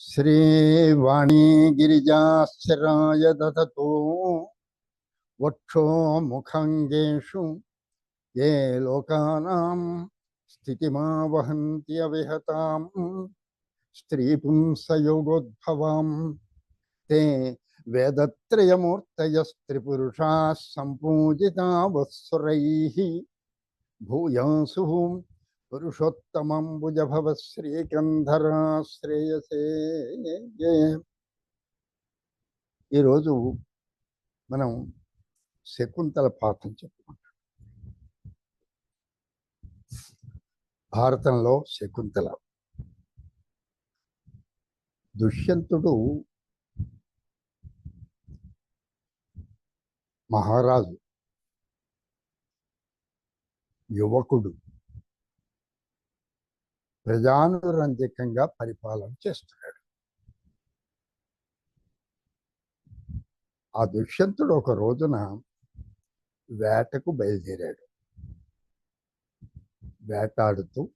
శ్రీవాణీ గిరిజాశ్చరాయ దదతో వక్షో ముఖంగేషు ఏ లోకానాం స్థితిమావహంతి అవిహతాం స్త్రీ పుంసయోగోద్భవాం తే వేదత్రయమూర్తయస్త్రిపురుషా సంపూజితా వత్సురైః పురుషోత్తమంబుజభవ పురుషోత్తమం భుజభవ శ్రేయసే ఈరోజు మనం శకుంతల పాఠం చెప్పుకుంటాం. భారతంలో శకుంతల. దుష్యంతుడు మహారాజు. యువకుడు. ప్రజానురంజకంగా పరిపాలన చేస్తున్నాడు. ఆ దుష్యంతుడు ఒక రోజున వేటకు బయలుదేరాడు. వేటాడుతూ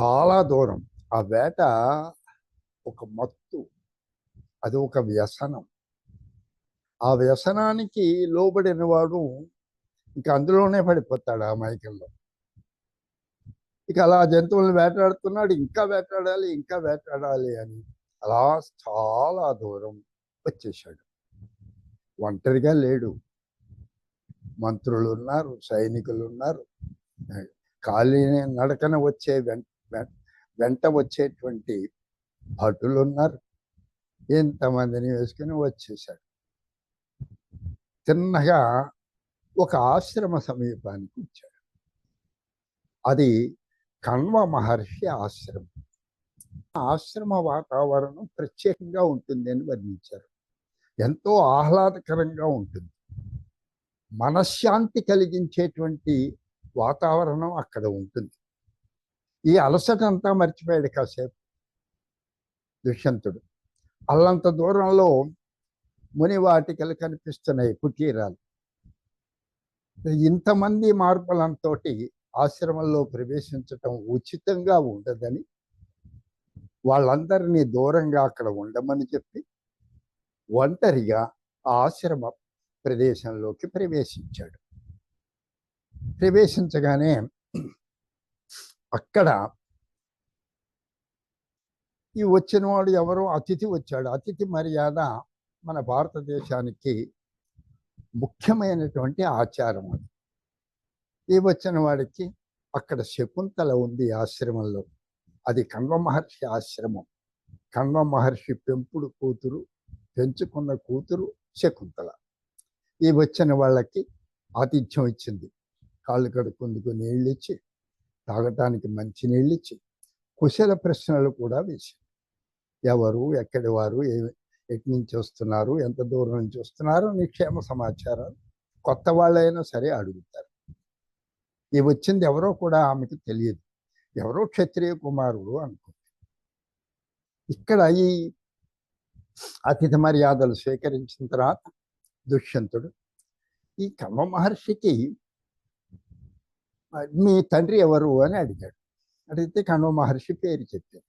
చాలా దూరం. ఆ వేట ఒక మత్తు అది ఒక వ్యసనం. ఆ వ్యసనానికి లోబడిన వాడు ఇంకా అందులోనే పడిపోతాడు ఆ మైకంలో. ఇక అలా జంతువులను వేటాడుతున్నాడు ఇంకా వేటాడాలి ఇంకా వేటాడాలి అని. అలా చాలా దూరం వచ్చేసాడు ఒంటరిగా లేడు. మంత్రులు ఉన్నారు సైనికులు ఉన్నారు ఖాళీ నడకన వచ్చే వెంట వెంట వచ్చేటువంటి భటులు ఉన్నారు ఎంతమందిని వేసుకుని వచ్చేసాడు తిన్నగా ఒక ఆశ్రమ సమీపానికి వచ్చాడు. అది కణ్వ మహర్షి ఆశ్రమం. ఆశ్రమ వాతావరణం ప్రత్యేకంగా ఉంటుంది అని వర్ణించారు. ఎంతో ఆహ్లాదకరంగా ఉంటుంది. మనశ్శాంతి కలిగించేటువంటి వాతావరణం అక్కడ ఉంటుంది. ఈ అలసట అంతా మర్చిపోయాడు కాసేపు దుష్యంతుడు. అల్లంత దూరంలో మునివాటికలు కనిపిస్తున్నాయి కుటీరాలు. ఇంతమంది మార్పులంతో ఆశ్రమంలో ప్రవేశించటం ఉచితంగా ఉండదని వాళ్ళందరినీ దూరంగా అక్కడ ఉండమని చెప్పి ఒంటరిగా ఆ ఆశ్రమ ప్రదేశంలోకి ప్రవేశించాడు. ప్రవేశించగానే అక్కడ ఈ వచ్చిన వాడు ఎవరో అతిథి వచ్చాడు. అతిథి మర్యాద మన భారతదేశానికి ముఖ్యమైనటువంటి ఆచారం అది. ఈ వచ్చిన వాడికి? అక్కడ శకుంతల ఉంది ఆశ్రమంలో. అది కణ్వ మహర్షి ఆశ్రమం. కణ్వ మహర్షి పెంపుడు కూతురు పెంచుకున్న కూతురు శకుంతల. ఈ వచ్చిన వాళ్ళకి ఆతిథ్యం ఇచ్చింది. కాళ్ళు కడుక్కుందుకు నీళ్ళు ఇచ్చి తాగటానికి మంచి నీళ్ళు ఇచ్చి కుశల ప్రశ్నలు కూడా వేసింది. ఎవరు ఎక్కడి వారు ఏ ఎటు నుంచి వస్తున్నారు ఎంత దూరం నుంచి వస్తున్నారు నిక్షేమ సమాచారాలు? కొత్త వాళ్ళైనా సరే అడుగుతారు. ఈ వచ్చింది ఎవరో కూడా ఆమెకు తెలియదు. ఎవరో క్షత్రియ కుమారుడు అనుకుంది ఇక్కడ ఈ అతిథి మర్యాదలు స్వీకరించిన తర్వాత దుష్యంతుడు ఈ కమ్మ మహర్షికి మీ తండ్రి ఎవరు? అని అడిగాడు. అడిగితే కణ్వ మహర్షి పేరు చెప్పాడు.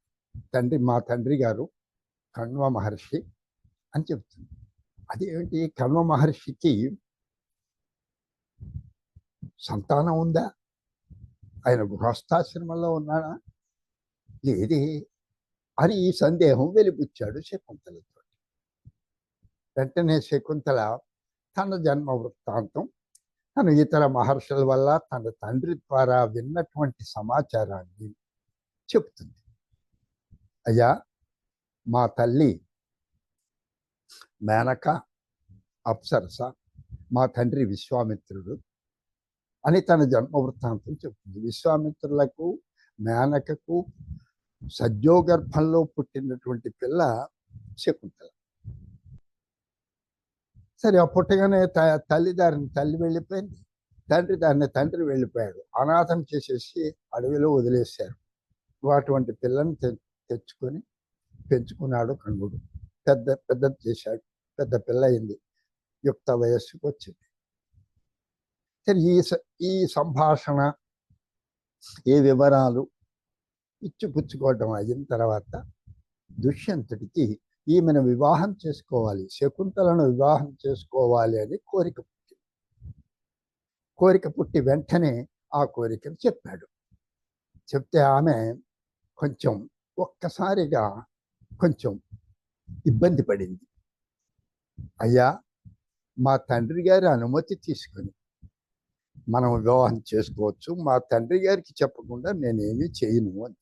తండ్రి మా తండ్రి గారు కణ్వ మహర్షి అని చెప్తుంది. అదేమిటి? కణ్వ మహర్షికి సంతానం ఉందా? ఆయన గృహస్థాశ్రమంలో ఉన్నాడా? ఏది అని ఈ సందేహం వెలిపుచ్చాడు శకుంతలతో వెంటనే శకుంతల తన జన్మ వృత్తాంతం తను ఇతర మహర్షుల వల్ల తన తండ్రి ద్వారా విన్నటువంటి సమాచారాన్ని చెప్తుంది అయ్యా మా తల్లి మేనక అప్సరస మా తండ్రి విశ్వామిత్రుడు అని తన జన్మ వృత్తాంతం చెబుతుంది. విశ్వామిత్రులకు మేనకకు సద్యోగర్భంలో పుట్టినటువంటి పిల్ల శకుంతల. సరే ఆ పుట్టగానే త తల్లి దారిని తల్లి వెళ్ళిపోయింది. తండ్రి దారిని తండ్రి వెళ్ళిపోయాడు. అనాథం చేసేసి అడవిలో వదిలేశారు. అటువంటి పిల్లని తెచ్చుకొని పెంచుకున్నాడు కణుడు పెద్ద పెద్ద చేశాడు. పెద్ద పిల్ల అయింది. యుక్త వయస్సుకు వచ్చింది సరే ఈ ఈ సంభాషణ ఈ వివరాలు ఇచ్చిపుచ్చుకోవటం అయిన తర్వాత దుష్యంతుడికి ఈమెను వివాహం చేసుకోవాలి శకుంతలను వివాహం చేసుకోవాలి అని కోరిక పుట్టి కోరిక పుట్టి వెంటనే ఆ కోరికను చెప్పాడు. చెప్తే ఆమె కొంచెం ఒక్కసారిగా కొంచెం ఇబ్బంది పడింది. అయ్యా మా తండ్రి గారి అనుమతి తీసుకుని మనం వివాహం చేసుకోవచ్చు. మా తండ్రి గారికి చెప్పకుండా నేనేమీ చేయను అని.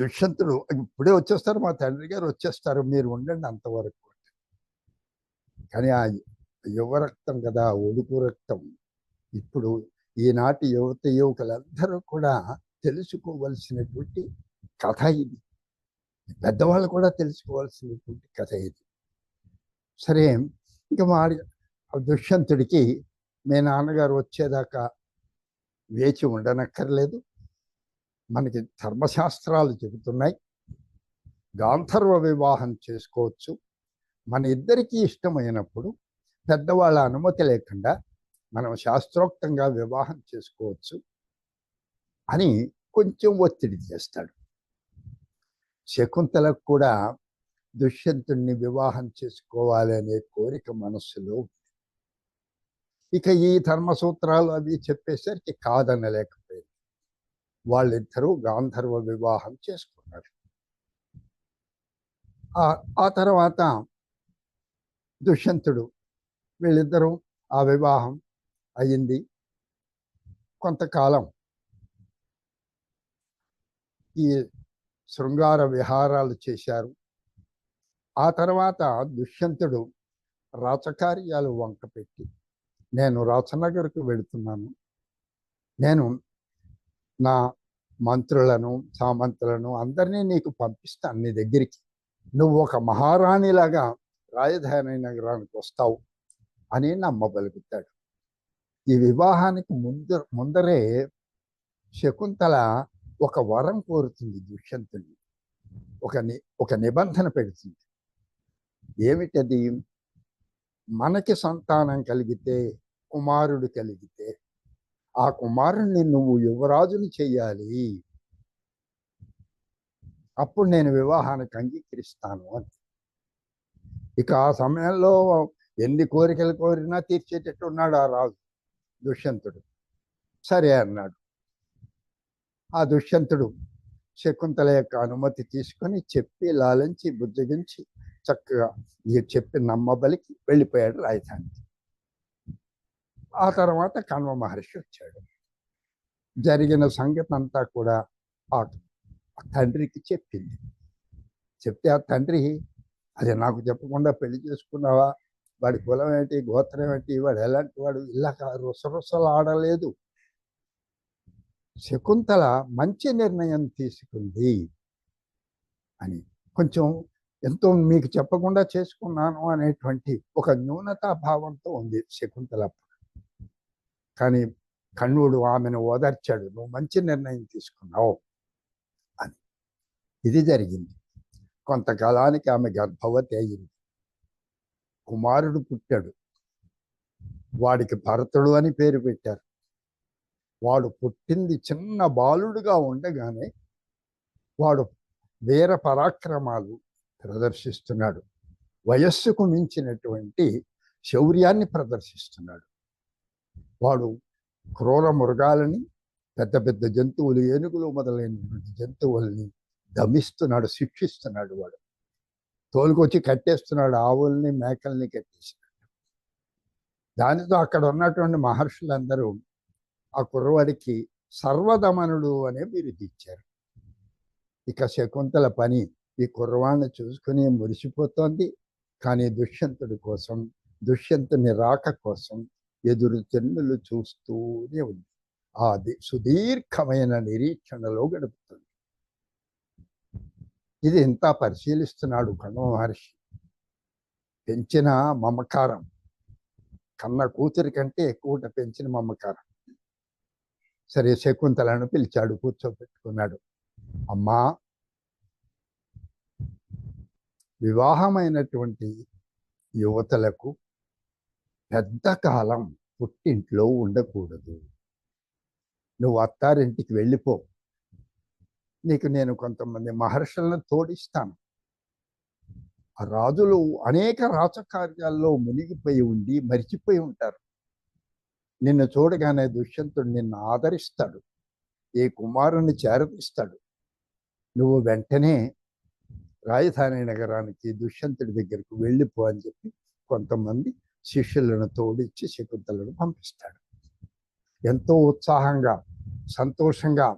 దుష్యంతుడు ఇప్పుడే వచ్చేస్తారు మా తండ్రి గారు వచ్చేస్తారు మీరు ఉండండి అంతవరకు కానీ ఆ యువ రక్తం కదా ఒడుకు రక్తం. ఇప్పుడు ఈనాటి యువత యువకులందరూ కూడా తెలుసుకోవలసినటువంటి కథ ఇది. పెద్దవాళ్ళు కూడా తెలుసుకోవాల్సినటువంటి కథ ఇది. సరే ఇంకా మా దుష్యంతుడికి మీ నాన్నగారు వచ్చేదాకా వేచి ఉండనక్కర్లేదు. మనకి ధర్మశాస్త్రాలు చెబుతున్నాయి. గాంధర్వ వివాహం చేసుకోవచ్చు. మన ఇద్దరికీ ఇష్టమైనప్పుడు పెద్దవాళ్ళ అనుమతి లేకుండా మనం శాస్త్రోక్తంగా వివాహం చేసుకోవచ్చు అని కొంచెం ఒత్తిడి చేస్తాడు. శకుంతలకు కూడా దుష్యంతుణ్ణి వివాహం చేసుకోవాలి అనే కోరిక మనస్సులో ఉంది. ఇక ఈ ధర్మసూత్రాలు అవి చెప్పేసరికి కాదనలేకపోయింది. వాళ్ళిద్దరూ గాంధర్వ వివాహం చేసుకున్నారు. ఆ తర్వాత దుష్యంతుడు వీళ్ళిద్దరూ ఆ వివాహం అయింది. కొంతకాలం ఈ శృంగార విహారాలు చేశారు. ఆ తర్వాత దుష్యంతుడు రాచకార్యాలు వంక పెట్టి నేను రాచనగర్కు వెళుతున్నాను. నేను నా మంత్రులను సామంతులను అందరినీ నీకు పంపిస్తాను నీ దగ్గరికి. నువ్వు ఒక మహారాణిలాగా రాజధాని నగరానికి వస్తావు అని నమ్మబలుగుతాడు ఈ వివాహానికి ముందు ముందరే శకుంతల ఒక వరం కోరుతుంది దుష్యంతుని. ఒక ని ఒక నిబంధన పెడుతుంది. ఏమిటది? మనకి సంతానం కలిగితే కుమారుడు కలిగితే ఆ కుమారుణ్ణి నువ్వు యువరాజుని చెయ్యాలి. అప్పుడు నేను వివాహానికి అంగీకరిస్తాను అని. ఇక ఆ సమయంలో ఎన్ని కోరికలు కోరినా తీర్చేటట్టు ఉన్నాడు ఆ రాజు దుష్యంతుడు. సరే అన్నాడు. ఆ దుష్యంతుడు శకుంతల యొక్క అనుమతి తీసుకొని చెప్పి లాలించి బుజ్జగించి చక్కగా ఈ చెప్పి నమ్మబలికి వెళ్ళిపోయాడు రాజధానికి. ఆ తర్వాత కణ్వ మహర్షి వచ్చాడు. జరిగిన సంగతి అంతా కూడా ఆ తండ్రికి చెప్పింది. చెప్తే ఆ తండ్రి అది నాకు చెప్పకుండా పెళ్ళి చేసుకున్నావా? వాడి కులం ఏంటి? గోత్రం ఏంటి? వాడు ఎలాంటి వాడు? ఇలా రుసరుసలు ఆడలేదు శకుంతల మంచి నిర్ణయం తీసుకుంది అని. కొంచెం ఎంతో మీకు చెప్పకుండా చేసుకున్నాను అనేటువంటి ఒక న్యూనతా భావంతో ఉంది శకుంతల కానీ కన్నుడు ఆమెను ఓదార్చాడు. నువ్వు మంచి నిర్ణయం తీసుకున్నావు అని. ఇది జరిగింది. కొంతకాలానికి ఆమె గర్భవతి అయింది. కుమారుడు పుట్టాడు. వాడికి భరతుడు అని పేరు పెట్టారు. వాడు పుట్టింది చిన్న బాలుడుగా ఉండగానే వాడు వీర పరాక్రమాలు ప్రదర్శిస్తున్నాడు. వయస్సుకు మించినటువంటి శౌర్యాన్ని ప్రదర్శిస్తున్నాడు. వాడు క్రూర మృగాలని పెద్ద పెద్ద జంతువులు ఏనుగులు మొదలైనటువంటి జంతువుల్ని దమిస్తున్నాడు శిక్షిస్తున్నాడు వాడు. తోలుకొచ్చి కట్టేస్తున్నాడు ఆవుల్ని మేకల్ని కట్టేసినాడు దానితో అక్కడ ఉన్నటువంటి మహర్షులందరూ ఆ కుర్రవాడికి సర్వధమనుడు అనే బిరుదు ఇచ్చారు ఇక శకుంతల పని ఈ కుర్రవాడిని చూసుకుని మురిసిపోతోంది. కానీ దుష్యంతుడి కోసం దుష్యంతుని రాక కోసం ఎదురు తెన్నులు చూస్తూనే ఉంది. ఆ సుదీర్ఘమైన నిరీక్షణలో గడుపుతుంది. ఇది ఇంత పరిశీలిస్తున్నాడు కణవ మహర్షి? పెంచిన మమకారం. కన్న కూతురి కంటే ఎక్కువ పెంచిన మమకారం. సరే శకుంతలను పిలిచాడు కూర్చోబెట్టుకున్నాడు అమ్మా! వివాహమైనటువంటి యువతలకు పెద్ద కాలం పుట్టింట్లో ఉండకూడదు. నువ్వు అత్తారింటికి వెళ్ళిపో. నీకు నేను కొంతమంది మహర్షులను తోడిస్తాను. రాజులు అనేక రాజకార్యాల్లో మునిగిపోయి ఉండి మరిచిపోయి ఉంటారు. నిన్ను చూడగానే దుష్యంతుడు నిన్ను ఆదరిస్తాడు. ఈ కుమారుని చేరదీస్తాడు. నువ్వు వెంటనే రాజధాని నగరానికి దుష్యంతుడి దగ్గరకు వెళ్ళిపో అని చెప్పి కొంతమంది శిష్యులను తోడిచ్చి శకుంతలను పంపిస్తాడు. ఎంతో ఉత్సాహంగా సంతోషంగా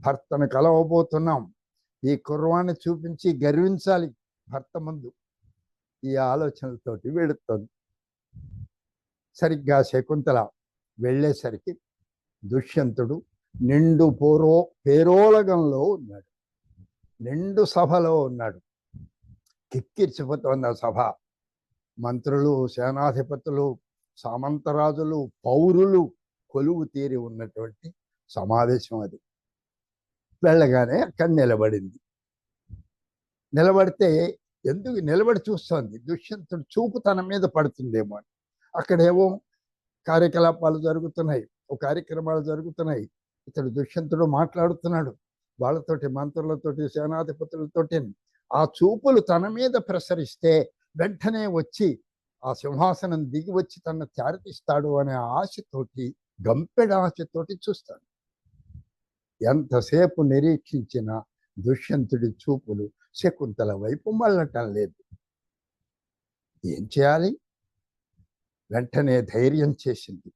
భర్తను కలవబోతున్నాం. ఈ కుర్వాన్ని చూపించి గర్వించాలి భర్త ముందు. ఈ ఆలోచనలతోటి వెళుతుంది సరిగ్గా శకుంతల వెళ్ళేసరికి దుష్యంతుడు నిండు పోరో పేరోలగంలో ఉన్నాడు. నిండు సభలో ఉన్నాడు. కిక్కిర్చిపోతోంది ఆ సభ. మంత్రులు సేనాధిపతులు సామంతరాజులు పౌరులు కొలువు తీరి ఉన్నటువంటి సమావేశం అది. వెళ్ళగానే అక్కడ నిలబడింది. నిలబడితే ఎందుకు నిలబడి చూస్తోంది? దుష్యంతుడు చూపు తన మీద పడుతుందేమో అని. అక్కడేమో కార్యకలాపాలు జరుగుతున్నాయి ఓ కార్యక్రమాలు జరుగుతున్నాయి. ఇతడు దుష్యంతుడు మాట్లాడుతున్నాడు. వాళ్ళతోటి మంత్రులతోటి సేనాధిపతులతోటి ఆ చూపులు తన మీద ప్రసరిస్తే వెంటనే వచ్చి ఆ సింహాసనం దిగి వచ్చి తన చారితిస్తాడు అనే ఆశతోటి గంపెడ ఆశతోటి చూస్తాడు. ఎంతసేపు నిరీక్షించిన దుష్యంతుడి చూపులు శకుంతల వైపు మళ్ళటం లేదు. ఏం చేయాలి? వెంటనే ధైర్యం చేసింది.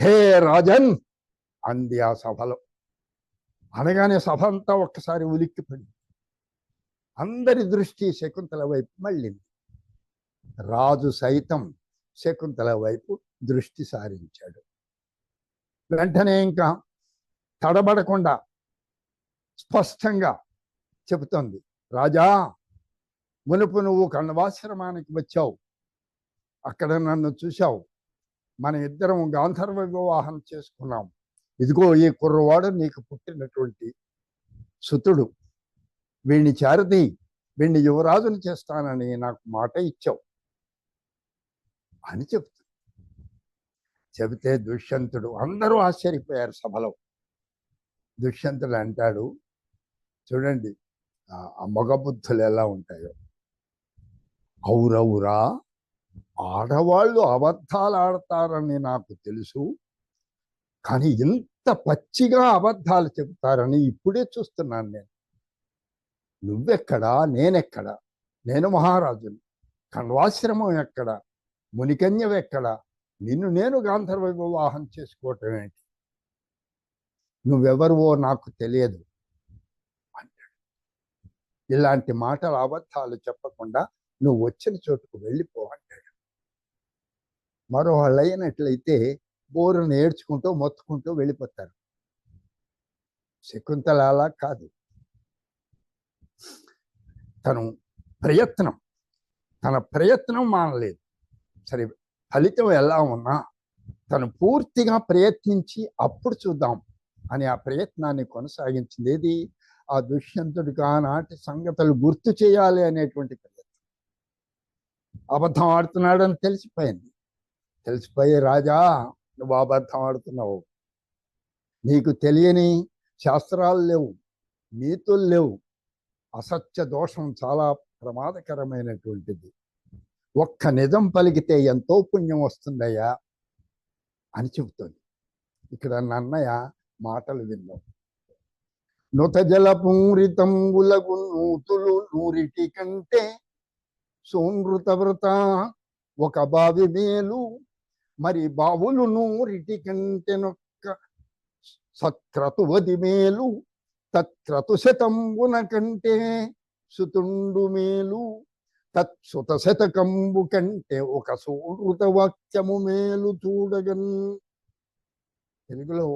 హే రాజన్! అంది ఆ సభలో. అనగానే సభ అంతా ఒక్కసారి ఉలిక్కిపడింది. అందరి దృష్టి శకుంతల వైపు మళ్ళింది. రాజు సైతం శకుంతల వైపు దృష్టి సారించాడు. వెంటనే ఇంకా తడబడకుండా స్పష్టంగా చెబుతోంది రాజా మునుపు నువ్వు కణవాశ్రమానికి వచ్చావు. అక్కడ నన్ను చూశావు. మన ఇద్దరం గాంధర్వ వివాహం చేసుకున్నాం. ఇదిగో ఈ కుర్రవాడు నీకు పుట్టినటువంటి సుతుడు. వీణ్ణి చారది వీణ్ణి యువరాజుని చేస్తానని నాకు మాట ఇచ్చావు. అని చెప్తుంది చెబితే దుష్యంతుడు అందరూ ఆశ్చర్యపోయారు సభలో. దుష్యంతుడు అంటాడు చూడండి ఆ మగబుద్ధులు ఎలా ఉంటాయో. ఔరవురా ఆడవాళ్ళు అబద్ధాలు ఆడతారని నాకు తెలుసు కానీ ఇంత పచ్చిగా అబద్ధాలు చెబుతారని ఇప్పుడే చూస్తున్నాను నేను. నువ్వెక్కడా నేనెక్కడా? నేను మహారాజుని. కణ్వాశ్రమం ఎక్కడ? మునికన్యవెక్కడ నిన్ను నేను గాంధర్వ వివాహం చేసుకోవటం ఏంటి? నువ్వెవరువో నాకు తెలియదు అంటాడు. ఇలాంటి మాటలు అబద్ధాలు చెప్పకుండా నువ్వు వచ్చిన చోటుకు వెళ్ళిపో అంటాడు. మరో వాళ్ళు అయినట్లయితే బోరును ఏడ్చుకుంటూ మొత్తుకుంటూ వెళ్ళిపోతారు. శకుంతల అలా కాదు. తను ప్రయత్నం తన ప్రయత్నం మానలేదు. సరే ఫలితం ఎలా ఉన్నా తను పూర్తిగా ప్రయత్నించి అప్పుడు చూద్దాం అని ఆ ప్రయత్నాన్ని కొనసాగించింది. ఏది? ఆ దుష్యంతుడు ఆనాటి సంగతులు గుర్తు చేయాలి అనేటువంటి ప్రయత్నం. అబద్ధం ఆడుతున్నాడని తెలిసిపోయింది. తెలిసిపోయి రాజా నువ్వు అబద్ధం ఆడుతున్నావు. నీకు తెలియని శాస్త్రాలు లేవు నీతులు లేవు. అసత్య దోషం చాలా ప్రమాదకరమైనటువంటిది. ఒక్క నిజం పలికితే ఎంతో పుణ్యం వస్తుందయ్యా అని చెబుతుంది. ఇక్కడ నన్నయ్య మాటలు విన్నాం. నుతజల పూరితంబులగు నూతులు నూరిటి కంటే సోనృత వ్రత ఒక బావి మేలు మరి బావులు నూరిటి కంటే నొక్క సత్క్రతువది మేలు తత్క్రతు శతంబున కంటే సుతుండు మేలు తత్సుత శతకంబు కంటే ఒక సూృత వాక్యము మేలు చూడగన్ తెలుగులో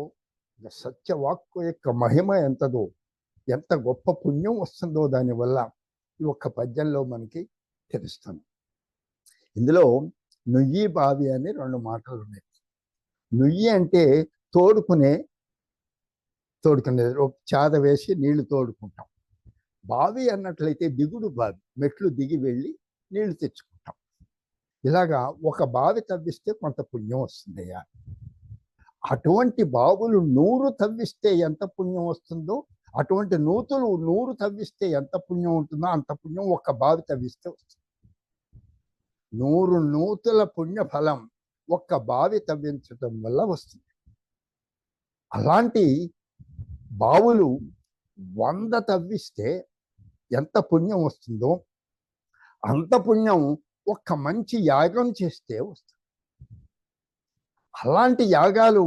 సత్యవాక్కు యొక్క మహిమ ఎంతదో ఎంత గొప్ప పుణ్యం వస్తుందో దానివల్ల ఈ ఒక్క పద్యంలో మనకి తెలుస్తుంది. ఇందులో నుయ్యి బావి అని రెండు మాటలు ఉన్నాయి నుయ్యి అంటే తోడుకునే తోడుకునే చాద వేసి నీళ్ళు తోడుకుంటాం. బావి అన్నట్లయితే దిగుడు బావి మెట్లు దిగి వెళ్ళి నీళ్ళు తెచ్చుకుంటాం. ఇలాగా ఒక బావి తవ్విస్తే కొంత పుణ్యం వస్తుందయ్యా. అటువంటి బావులు నూరు తవ్విస్తే ఎంత పుణ్యం వస్తుందో అటువంటి నూతులు నూరు తవ్విస్తే ఎంత పుణ్యం ఉంటుందో అంత పుణ్యం ఒక్క బావి తవ్విస్తే వస్తుంది. నూరు నూతుల పుణ్య ఫలం ఒక్క బావి తవ్వించటం వల్ల వస్తుంది. అలాంటి బావులు వంద తవ్విస్తే ఎంత పుణ్యం వస్తుందో అంత పుణ్యం ఒక్క మంచి యాగం చేస్తే వస్తుంది. అలాంటి యాగాలు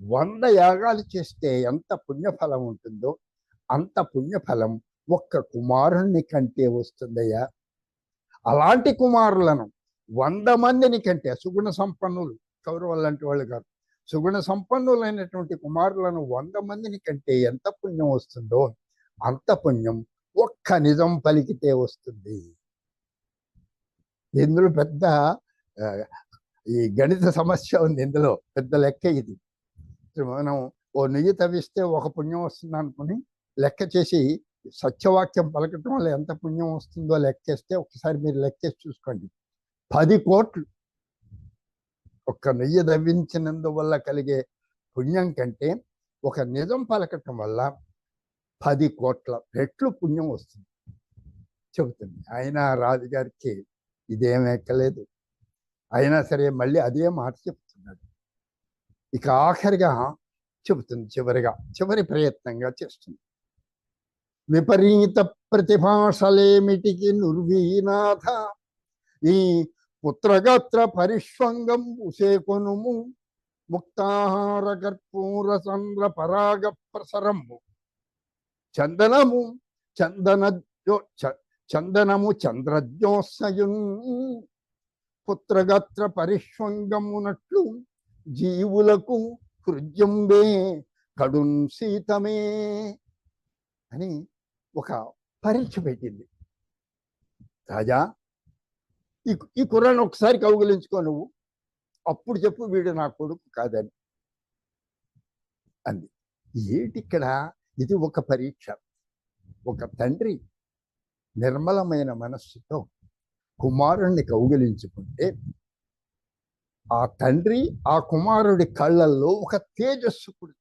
వంద యాగాలు చేస్తే ఎంత పుణ్యఫలం ఉంటుందో అంత పుణ్యఫలం ఒక్క కుమారుణ్ణి కంటే వస్తుందయ్యా. అలాంటి కుమారులను వంద మందిని కంటే సుగుణ సంపన్నులు కౌరవులు లాంటి వాళ్ళు కాదు సుగుణ సంపన్నులైనటువంటి కుమారులను వంద మందిని కంటే ఎంత పుణ్యం వస్తుందో అంత పుణ్యం ఒక్క నిజం పలికితే వస్తుంది. ఇందులో పెద్ద ఈ గణిత సమస్య ఉంది ఇందులో పెద్ద లెక్క ఇది. మనం ఓ నెయ్యి తవ్విస్తే ఒక పుణ్యం వస్తుంది అనుకుని లెక్క చేసి సత్యవాక్యం పలకటం వల్ల ఎంత పుణ్యం వస్తుందో లెక్కేస్తే ఒకసారి మీరు లెక్కేసి చూసుకోండి. పది కోట్లు. ఒక్క నెయ్యి తవ్వించినందువల్ల కలిగే పుణ్యం కంటే ఒక నిజం పలకటం వల్ల పది కోట్ల రెట్లు పుణ్యం వస్తుంది. చెబుతుంది. అయినా రాజుగారికి ఇదేం ఎక్కలేదు. అయినా సరే మళ్ళీ అదే మాట చెప్తున్నాడు. ఇక ఆఖరిగా చెబుతుంది చివరిగా చివరి ప్రయత్నంగా చేస్తుంది. విపరీత ప్రతిభాషలేమిటికి నుర్వీనాథ ఈ పుత్రగత్ర పరిష్వంగం ఉసేకొనుము ముక్తాహార కర్పూర చంద్ర పరాగ ప్రసరము. చందనము చందన చందనము చంద్రజ్యోత్సయున్ పుత్రగత్ర పరిష్వంగమునట్లు జీవులకు హృద్యంబే కడున్ సీతమే అని ఒక పరీక్ష పెట్టింది. రాజా ఈ ఈ కుర్రాన్ని ఒకసారి కౌగులించుకో నువ్వు. అప్పుడు చెప్పు వీడు నా కొడుకు కాదని. అంది. ఏంటి ఇక్కడ ఇది ఒక పరీక్ష. ఒక తండ్రి నిర్మలమైన మనస్సుతో కుమారుణ్ణి కౌగిలించుకుంటే ఆ తండ్రి ఆ కుమారుడి కళ్ళల్లో ఒక తేజస్సు పుడుతుంది.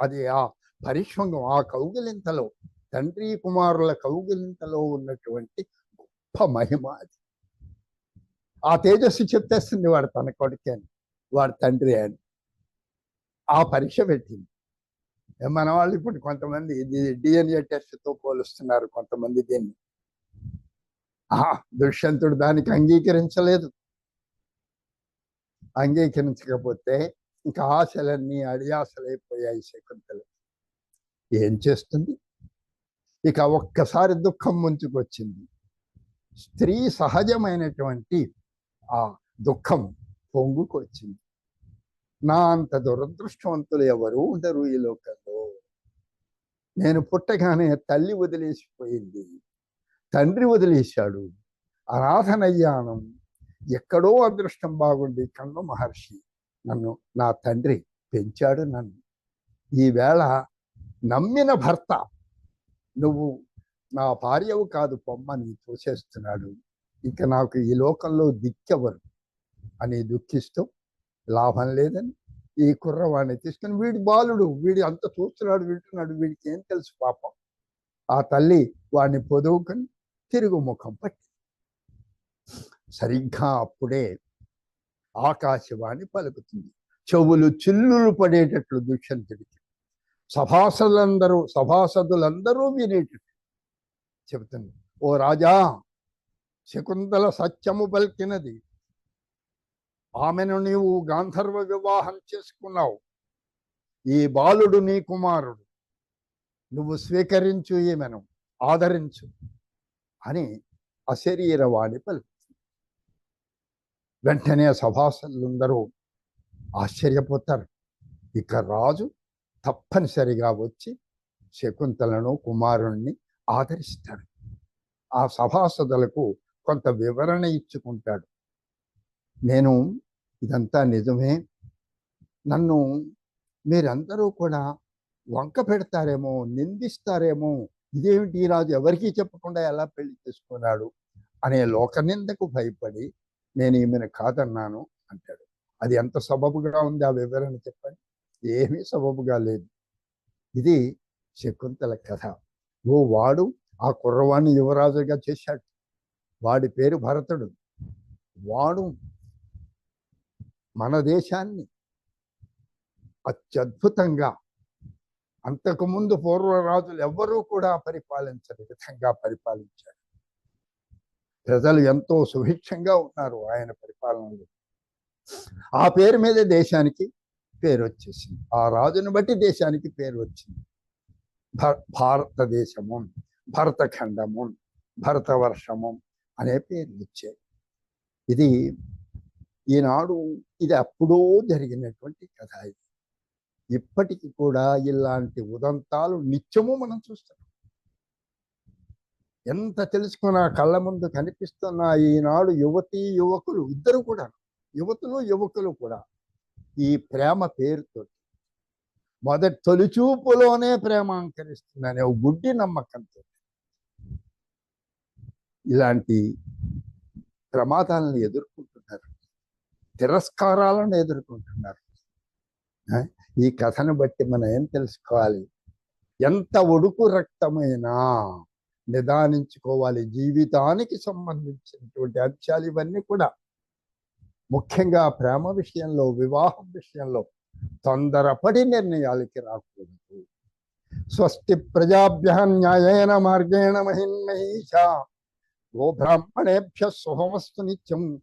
అది ఆ పరిష్వంగం ఆ కౌగిలింతలో తండ్రి కుమారుల కౌగిలింతలో ఉన్నటువంటి గొప్ప మహిమ అది. ఆ తేజస్సు చెప్పేస్తుంది వాడు తన కొడుకే అని వాడు తండ్రి అని. ఆ పరీక్ష పెట్టింది. మన వాళ్ళు ఇప్పుడు కొంతమంది డిఎన్ఏ టెస్ట్తో పోలుస్తున్నారు కొంతమంది దీన్ని. ఆహా దుష్యంతుడు దానికి అంగీకరించలేదు. అంగీకరించకపోతే ఇంకా ఆశలన్నీ అడియాసలైపోయాయి శకుంతలు. ఏం చేస్తుంది? ఇక ఒక్కసారి దుఃఖం ముంచుకొచ్చింది. స్త్రీ సహజమైనటువంటి ఆ దుఃఖం పొంగుకొచ్చింది. నా అంత దురదృష్టవంతులు ఎవరు ఉండరు ఈ లోకంలో. నేను పుట్టగానే తల్లి వదిలేసిపోయింది. తండ్రి వదిలేశాడు. అనాథనయ్యాను ఎక్కడో అదృష్టం బాగుండి కన్ను మహర్షి నన్ను నా తండ్రి పెంచాడు నన్ను. ఈవేళ నమ్మిన భర్త నువ్వు నా భార్యవు కాదు పొమ్మని తోసేస్తున్నాడు. ఇక నాకు ఈ లోకంలో దిక్కెవరు అని దుఃఖిస్తూ లాభం లేదని ఈ కుర్రవాడిని తీసుకుని వీడి బాలుడు వీడి అంత చూస్తున్నాడు వింటున్నాడు వీడికి ఏం తెలుసు పాపం. ఆ తల్లి వాడిని పొదువుకొని తిరుగు ముఖం పట్టి సరిగ్గా అప్పుడే ఆకాశవాణి పలుకుతుంది. చెవులు చిల్లులు పడేటట్లు దుష్యంతుడికి సభాసదులందరూ సభాసదులందరూ వినేటట్లు చెబుతుంది. ఓ రాజా శకుంతల సత్యము పలికినది ఆమెను నీవు గాంధర్వ వివాహం చేసుకున్నావు. ఈ బాలుడు నీ కుమారుడు. నువ్వు స్వీకరించు ఈమెను ఆదరించు అని అశరీరవాణి పలుకుతుంది వెంటనే సభాసదులందరూ ఆశ్చర్యపోతారు. ఇక రాజు తప్పనిసరిగా వచ్చి శకుంతలను కుమారుణ్ణి ఆదరిస్తాడు. ఆ సభాసదులకు కొంత వివరణ ఇచ్చుకుంటాడు. నేను ఇదంతా నిజమే. నన్ను మీరందరూ కూడా వంక పెడతారేమో నిందిస్తారేమో ఇదేమిటి ఈ రాజు ఎవరికీ చెప్పకుండా ఎలా పెళ్ళి చేసుకున్నాడు అనే లోకనిందకు భయపడి నేను ఈమెను కాదన్నాను అంటాడు. అది ఎంత సబబుగా ఉంది ఆ వివరణ చెప్పండి? ఏమీ సబబుగా లేదు. ఇది శకుంతల కథ. ఓ వాడు ఆ కుర్రవాణ్ణి యువరాజుగా చేశాడు. వాడి పేరు భరతుడు. వాడు మన దేశాన్ని అత్యద్భుతంగా అంతకుముందు పూర్వరాజులు ఎవ్వరూ కూడా పరిపాలించని విధంగా పరిపాలించాడు ప్రజలు ఎంతో సుభిక్షంగా ఉన్నారు ఆయన పరిపాలనలో. ఆ పేరు మీదే దేశానికి పేరు వచ్చేసింది. ఆ రాజుని బట్టి దేశానికి పేరు వచ్చింది. భ- భారతదేశము భరతఖండము భరతవర్షము అనే పేర్లు ఇచ్చాయి. ఇది ఈనాడు ఇది అప్పుడో జరిగినటువంటి కథ ఇది. ఇప్పటికి కూడా ఇలాంటి ఉదంతాలు నిత్యము మనం చూస్తున్నాం. ఎంత తెలుసుకున్నా కళ్ళ ముందు కనిపిస్తున్న ఈనాడు యువతి యువకులు ఇద్దరు కూడా యువతులు యువకులు కూడా ఈ ప్రేమ పేరుతో. మొదటి తొలిచూపులోనే ప్రేమ అంకరిస్తుందనే ఒక గుడ్డి నమ్మకంతో. ఇలాంటి ప్రమాదాలను ఎదుర్కొంటున్నారు తిరస్కారాలను ఎదుర్కొంటున్నారు. ఈ కథను బట్టి మనం ఏం తెలుసుకోవాలి? ఎంత ఒడుకు రక్తమైనా నిదానించుకోవాలి. జీవితానికి సంబంధించినటువంటి అంశాలు ఇవన్నీ కూడా. ముఖ్యంగా ప్రేమ విషయంలో వివాహం విషయంలో తొందరపడి నిర్ణయాలకి రాకూడదు. స్వస్తి ప్రజాభ్య న్యాయేన మార్గేణ మహిన్మహీష గోబ్రాహ్మణేభ్య శుభమస్తు నిత్యం.